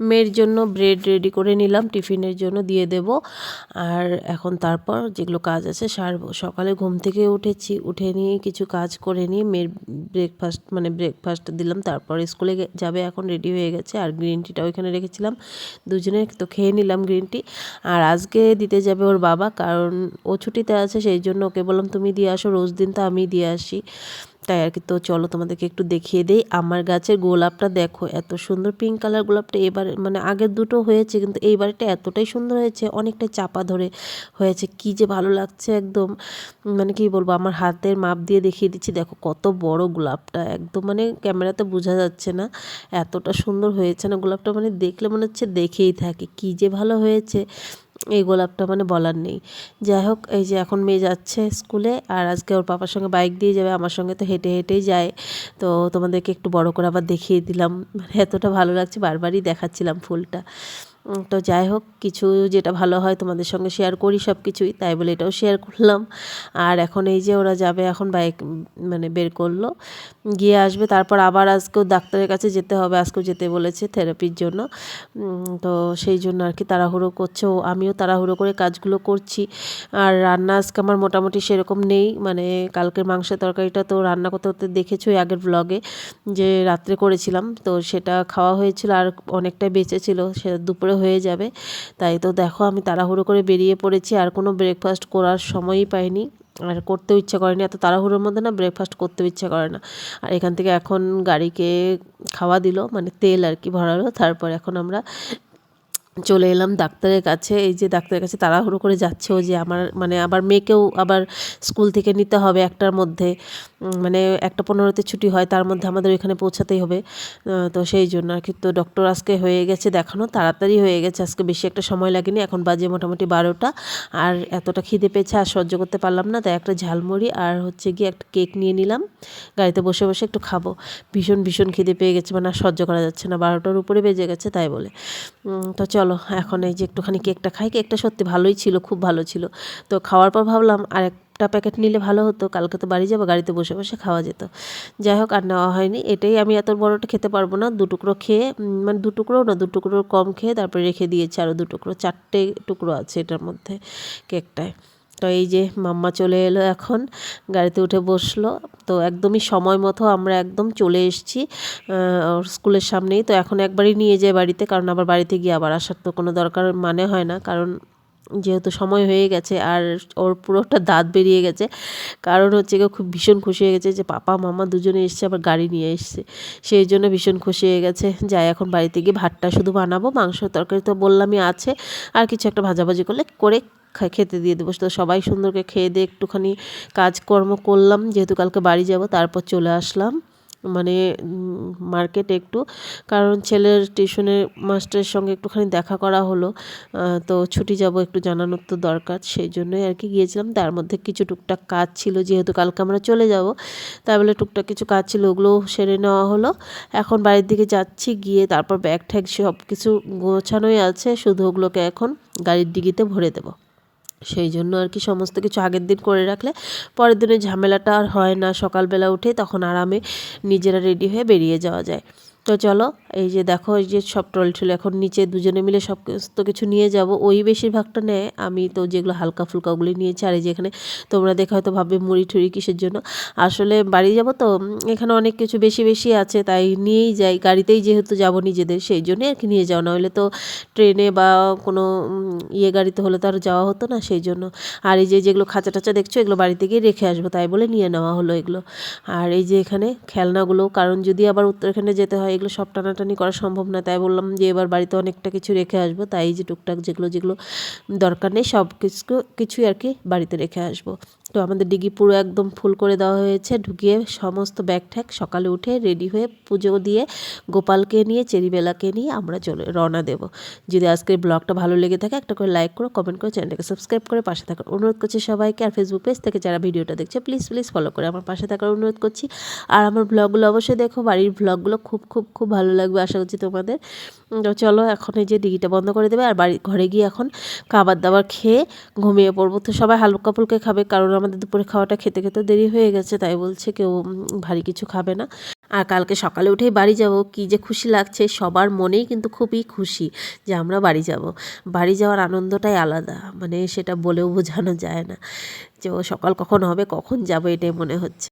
মেয়ের জন্য bread ready করে নিলাম, টিফিনের জন্য দিয়ে দেব। আর এখন তারপর যেগুলো কাজ আছে সারবো। সকালে ঘুম থেকে উঠেছি, উঠে নিয়ে কিছু কাজ করে নিয়ে মেয়ের ব্রেকফাস্ট মানে ব্রেকফাস্ট দিলাম। তারপর স্কুলে যাবে, এখন রেডি হয়ে গেছে। আর গ্রিন টিটাও এখানে রেখেছিলাম। দুজনে তো খেয়ে নিলাম গ্রিন টি আর আজকে দিতে যাবে ওর বাবা, কারণ ও ছুটিতে আছে, সেই জন্য ওকে বললাম, তুমি দিয়ে আসো, রোজ দিন তো আমি দিয়ে আসি। তাই আর কি। তো চলো তোমাদেরকে একটু দেখিয়ে দেই। আমার গাছের গোলাপটা দেখো, এত সুন্দর পিঙ্ক কালার গোলাপটা এবার মানে আগের দুটো হয়েছে, কিন্তু এইবারটা এতটাই সুন্দর হয়েছে, অনেকটাই চাপা ধরে হয়েছে। কি যে ভালো লাগছে একদম মানে কি বলব, আমার হাতের মাপ দিয়ে দেখিয়ে দিচ্ছি। দেখো কত বড় গোলাপটা, একদম মানে ক্যামেরাতে বোঝা যাচ্ছে না, এতটা সুন্দর হয়েছে না গোলাপটা মানে দেখলে মনে হচ্ছে দেখেই থাকে। কি যে ভালো হয়েছে এই গোলাপটা মানে বলার নেই। যাই হোক এই যে এখন মেয়ে যাচ্ছে স্কুলে আর আজকে ওর পাপার সঙ্গে বাইক দিয়ে যাবে, আমার সঙ্গে তো হেঁটে হেঁটেই যায়। তো তোমাদেরকে একটু বড় করে আবার দেখিয়ে দিলাম। মানে এতটা ভালো লাগছে, বারবারই দেখাচ্ছিলাম ফুলটা। তো যাই হোক, কিছু যেটা ভালো হয় তোমাদের সঙ্গে শেয়ার করি সব কিছুই তাই বলে এটাও শেয়ার করলাম। আর এখন এই যে ওরা যাবে, এখন বাইক মানে বের করল। গিয়ে আসবে, তারপর আবার আজকেও ডাক্তারের কাছে যেতে হবে, আজকেও যেতে বলেছে থেরাপির জন্য। তো সেই জন্য আর কি তাড়াহুড়ো করছে। ও, আমিও তাড়াহুড়ো করে কাজগুলো করছি। আর রান্না আজকে আমার মোটামুটি সেরকম নেই মানে কালকের মাংসের তরকারিটা তো রান্না করতে করতে দেখেছোই আগের ব্লগে যে রাত্রে করেছিলাম। তো সেটা খাওয়া হয়েছিল আর অনেকটাই বেঁচে ছিল সেটা দুপুরে হয়ে যাবে। তাই তো দেখো আমি তাড়াহুড়ো করে বেরিয়ে পড়েছি, আর কোনো ব্রেকফাস্ট করার সময়ই পাইনি। আর করতেও ইচ্ছা করেনি, এত তাড়াহুড়োর মধ্যে না ব্রেকফাস্ট করতেও ইচ্ছা করে না। আর এখান থেকে এখন গাড়িকে খাওয়া দিল মানে তেল আর কি ভরালো, তারপর এখন আমরা চলে এলাম ডাক্তারের কাছে, এই যে ডাক্তারের কাছে তাড়াহুড়ো করে যাচ্ছেও যে আমার মানে আবার মেয়েকেও আবার স্কুল থেকে নিতে হবে একটার মধ্যে মানে একটা পনেরোতে ছুটি হয়, তার মধ্যে আমাদের ওইখানে পৌঁছাতেই হবে। তো সেই জন্য আর কি, তো ডক্টর আজকে হয়ে গেছে দেখানো, তাড়াতাড়ি হয়ে গেছে, আজকে বেশি একটা সময় লাগেনি, এখন বাজে মোটামুটি বারোটা, আর এতটা খিদে পেয়েছে, আর সহ্য করতে পারলাম না, তাই একটা ঝালমুড়ি আর হচ্ছে গিয়ে একটা কেক নিয়ে নিলাম, গাড়িতে বসে বসে একটু খাব। ভীষণ ভীষণ খিদে পেয়ে গেছে মানে আর সহ্য করা যাচ্ছে না, বারোটার উপরে বেজে গেছে, তাই বলে। তো চলো এখন এই যে একটুখানি কেকটা খাই। কেকটা সত্যি ভালোই ছিল, খুব ভালো ছিল। তো খাওয়ার পর ভাবলাম আর একটা প্যাকেট নিলে ভালো হতো। কালকে তো বাড়ি যাব, গাড়িতে বসে বসে খাওয়া যেত। যাই হোক, আর নেওয়া হয়নি। এটাই আমি এত বড়টা খেতে পারব না। দু টুকরো খেয়ে মানে দু টুকরো না, দু টুকরো কম খেয়ে তারপরে রেখে দিয়েছি। আরও দু টুকরো, চারটে টুকরো আছে এটার মধ্যে কেকটায়। তো এই যে মাম্মা চলে এলো এখন, গাড়িতে উঠে বসল। তো একদমই সময় মতো আমরা একদম চলে এসেছি ওর স্কুলের সামনেই। তো এখন একবারই নিয়ে যাই বাড়িতে, কারণ আবার বাড়িতে গিয়ে আবার আসার তো কোনো দরকার মানে হয় না। কারণ যেহেতু সময় হয়ে গেছে আর ওর পুরোটা দাঁত বেরিয়ে গেছে, কারণ হচ্ছে গিয়ে খুব ভীষণ খুশি হয়ে গেছে যে পাপা, মামা দুজনে এসছে, আবার গাড়ি নিয়ে এসছে। সেই জন্য ভীষণ খুশি হয়ে গেছে। যাই, এখন বাড়িতে গিয়ে ভাতটা শুধু বানাবো, মাংস তরকারি তো বললামই আছে। আর কিছু একটা ভাজাভাজি করলে করে খেতে দিয়ে দেবো। তো সবাই সুন্দরকে খেয়ে দিয়ে একটুখানি কাজকর্ম করলাম, যেহেতু কালকে বাড়ি যাব, তারপর চলে আসলাম। মানে মার্কেটে একটু। কারণ ছেলের টিউশনের মাস্টারের সঙ্গে একটুখানি দেখা করা হলো। তো ছুটি যাব একটু জানানোর তো দরকার, সেই জন্যই আর কি গিয়েছিলাম। তার মধ্যে কিছু টুকটাক কাজ ছিল, যেহেতু কালকে আমরা চলে যাব। তাই বলে টুকটাক কিছু কাজ ছিল ওগুলোও সেরে নেওয়া হলো। এখন বাড়ির দিকে যাচ্ছি, গিয়ে তারপর ব্যাগ ট্যাগ সব কিছু গোছানোই আছে। শুধু ওগুলোকে এখন গাড়ির ডিগিতে ভরে দেবো। সেই জন্য আর কি সমস্ত কিছু আগের দিন করে রাখলে পরের দিনের ঝামেলাটা আর হয় না। সকালবেলা উঠে তখন আরামে নিজেরা রেডি হয়ে বেরিয়ে যাওয়া যায়। তো চলো, এই যে দেখো, এই যে সব ট্রলি ট্রলি এখন নিচে দুজনে মিলে সব তো কিছু নিয়ে যাব। ওই বেশিরভাগটা নেয় আমি তো যেগুলো হালকা ফুলকা ওগুলি নিয়েছি, আর এই যে এখানে তোমরা দেখে হয়তো ভাববে মুড়ি ঠুড়ি কিসের জন্য। আসলে বাড়ি যাব তো এখানে অনেক কিছু বেশি বেশি আছে, তাই নিয়েই যাই। গাড়িতেই যেহেতু যাব নিজেদের, সেই জন্যই আর কি নিয়ে যাওয়া। না হলে তো ট্রেনে বা কোনো ইয়ে গাড়িতে হলে তো আর যাওয়া হতো না, সেই জন্য। আর এই যে যেগুলো খাঁচা টাচা দেখছ, এগুলো বাড়িতে গিয়ে রেখে আসব, তাই বলে নিয়ে নেওয়া হলো এগুলো। আর এই যে এখানে খেলনাগুলো, কারণ যদি আবার উত্তরাখণ্ডে যেতে হয় এগুলো সব টানাটানি করা সম্ভব না। তাই বললাম যে, এবার বাড়িতে অনেকটা কিছু রেখে আসব। তাই যে টুকটাক যেগুলো যেগুলো দরকার নেই, সব কিছু, কিছুই আর কি বাড়িতে রেখে আসব। তো আমাদের ডিগি পুরো একদম ফুল করে দেওয়া হয়েছে। ঢুকিয়ে সমস্ত ব্যাগ ঠ্যাগ সকালে উঠে রেডি হয়ে পুজো দিয়ে গোপালকে নিয়ে, চেরিবেলাকে নিয়ে আমরা চলে, রওনা দেব। যদি আজকের ব্লগটা ভালো লেগে থাকে, একটা করে লাইক করো, কমেন্ট করে, চ্যানেলটাকে সাবস্ক্রাইব করে পাশে থাকার অনুরোধ করছি সবাইকে। আর ফেসবুক পেজ থেকে যারা ভিডিওটা দেখছে প্লিজ প্লিজ ফলো করে আমার পাশে থাকার অনুরোধ করছি। আর আমার ব্লগগুলো অবশ্যই দেখো। বাড়ির ব্লগগুলো খুব খুব খুব খুব ভালো লাগবে আশা করছি তোমাদের। তো চলো এখন এই যে ডিগিটা বন্ধ করে দেবে আর বাড়ি ঘরে গিয়ে এখন খাবার দাবার খেয়ে ঘুমিয়ে পড়ব। তো সবাই হালকা ফুলকে খাবে কারণ আমাদের দুপুরে খাওয়াটা খেতে খেতে দেরি হয়ে গেছে, তাই বলছে কেউ ভারী কিছু খাবে না। আর কালকে সকালে উঠেই বাড়ি যাব। কি যে খুশি লাগছে, সবার মনেই কিন্তু খুবই খুশি যে আমরা বাড়ি যাব। বাড়ি যাওয়ার আনন্দটাই আলাদা মানে সেটা বলেও বোঝানো যায় না যে সকাল কখন হবে, কখন যাব এটাই মনে হচ্ছে।